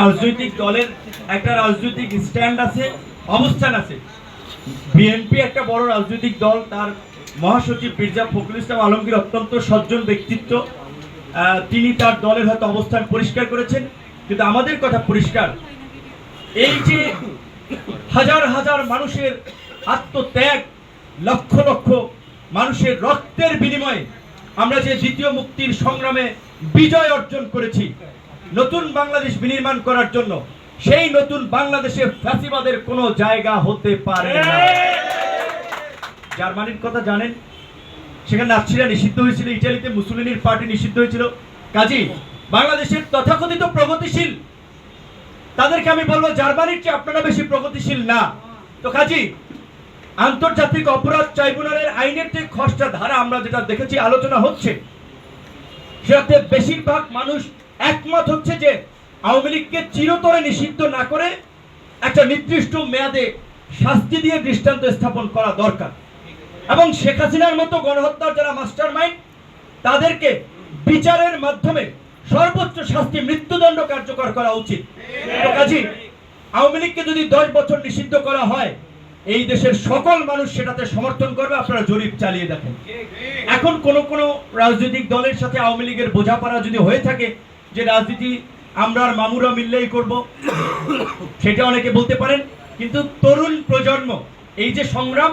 রাজনৈতিক দলের একটা রাজনৈতিক স্ট্যান্ড আছে, অবস্থান আছে। বিএনপি একটা বড় রাজনৈতিক দল, তার মহাসচিব মির্জা ফখরুল ইসলাম আলমগীর অত্যন্ত সজ্জন ব্যক্তিত্ব। তিনি তার দলের হয়তো অবস্থান পরিষ্কার করেছেন, কিন্তু আমাদের কথা পরিষ্কার। এই যে হাজার হাজার মানুষের আত্মত্যাগ, লক্ষ লক্ষ মানুষের রক্তের বিনিময়ে আমরা যে দ্বিতীয় মুক্তির সংগ্রামে বিজয় অর্জন করেছি নতুন বাংলাদেশ বিনির্মাণ করার জন্য, সেই নতুন বাংলাদেশে ফ্যাসিবাদের কোনো জায়গা হতে পারে জার্মানির কথা জানেন? সেখানে নাৎসিরা নিষিদ্ধ হয়েছিল, ইটালিতে মুসলিনীর পার্টি নিষিদ্ধ হয়েছিল। কাজী, বাংলাদেশের তথাকথিত প্রগতিশীল, তাদেরকে আমি বলব, জার্মানির চেয়ে আপনারা বেশি প্রগতিশীল না। তো কাজী, আন্তর্জাতিক অপরাধ ট্রাইব্যুনালের আইনের যে খসড়া ধারা আমরা যেটা দেখেছি, আলোচনা হচ্ছে, সেটাতে বেশিরভাগ মানুষ একমত হচ্ছে যে আওয়ামী লীগকে চিরতরে নিষিদ্ধ না করে একটা নির্দিষ্ট মেয়াদে শাস্তি দিয়ে দৃষ্টান্ত স্থাপন করা দরকার। এবং শেখ হাসিনার মতো গণহত্যার যারা মাস্টার মাইন্ড তাদেরকে বিচারের মাধ্যমে সর্বোচ্চ শাস্তি মৃত্যুদণ্ড কার্যকর করা উচিত। কাজী, আওয়ামী লীগকে যদি দশ বছর নিষিদ্ধ করা হয়, এই দেশের সকল মানুষ সেটাতে সমর্থন করবে। আপনারা জরিপ চালিয়ে দেখেন। এখন কোন কোন রাজনৈতিক দলের সাথে আওয়ামী লীগের বোঝাপড়া যদি হয়ে থাকে যে রাজনীতি আমরা আর মামুরা মিললেই করব, সেটা অনেকে বলতে পারেন। কিন্তু তরুণ প্রজন্ম, এই যে সংগ্রাম,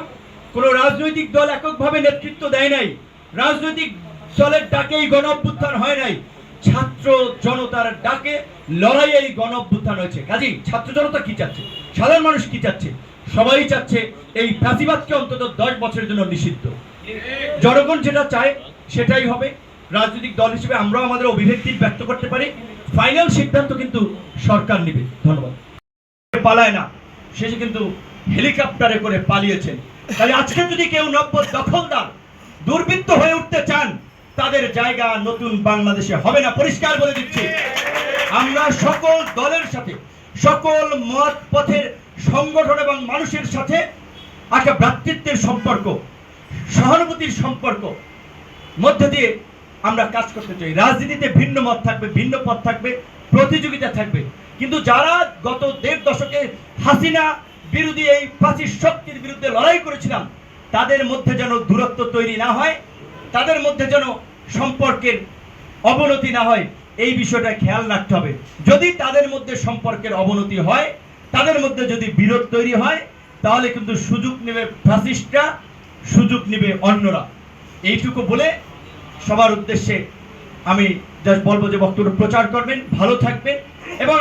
কোন রাজনৈতিক দল এককভাবে নেতৃত্ব দেয় নাই, রাজনৈতিক দলের ডাকে এই গণ অভ্যুত্থান হয় নাই, ছাত্র জনতার ডাকে লড়াইয়ে এই গণ হয়েছে। কাজেই ছাত্র জনতা কি চাচ্ছে? সাধারণ মানুষ কি চাচ্ছে? সবাই চাচ্ছে এই ফ্যাসিবাদকে অন্তত দশ বছরের জন্য নিষিদ্ধ। জনগণ যেটা চায়, সেটাই হবে। রাজনৈতিক দল হিসেবে আমরাও আমাদের অভিব্যক্তি ব্যক্ত করতে পারি। ফাইনাল সিদ্ধান্ত কিন্তু সরকার নেবে। ধন্যবাদ। পালায় না। শেষে কিন্তু হেলিকপ্টারে করে পালিয়েছেন তাহলে আজকে যদি কেউ নব্য দখলদার, দুর্বৃত্ত হয়ে উঠতে চান, তাদের জায়গা নতুন বাংলাদেশে হবে না। পরিষ্কার বলে দিচ্ছি। আমরা সকল দলের সাথে, সকল মত পথের সংগঠন এবং মানুষের সাথে একটা ভ্রাতৃত্বের সম্পর্ক, সহানুভূতির সম্পর্ক মধ্যে দিয়ে আমরা কাজ করতে চাই। রাজনীতিতে ভিন্ন মত থাকবে, ভিন্ন পথ থাকবে, প্রতিযোগিতা থাকবে। কিন্তু যারা গত দেড় দশকে হাসিনা বিরোধী এই প্রাচীর শক্তির বিরুদ্ধে লড়াই করেছিলাম, তাদের মধ্যে যেন দূরত্ব তৈরি না হয়, তাদের মধ্যে যেন সম্পর্কের অবনতি না হয়, এই বিষয়টা খেয়াল রাখতে হবে। যদি তাদের মধ্যে সম্পর্কের অবনতি হয়, তাদের মধ্যে যদি বিরোধ তৈরি হয়, তাহলে কিন্তু সুযোগ নেবে ফ্যাসিস্টরা সুযোগ নেবে অন্যরা। এইটুকু বলে সবার উদ্দেশ্যে আমি জাস্ট বলব যে বক্তব্য প্রচার করবেন ভালো থাকবেন এবং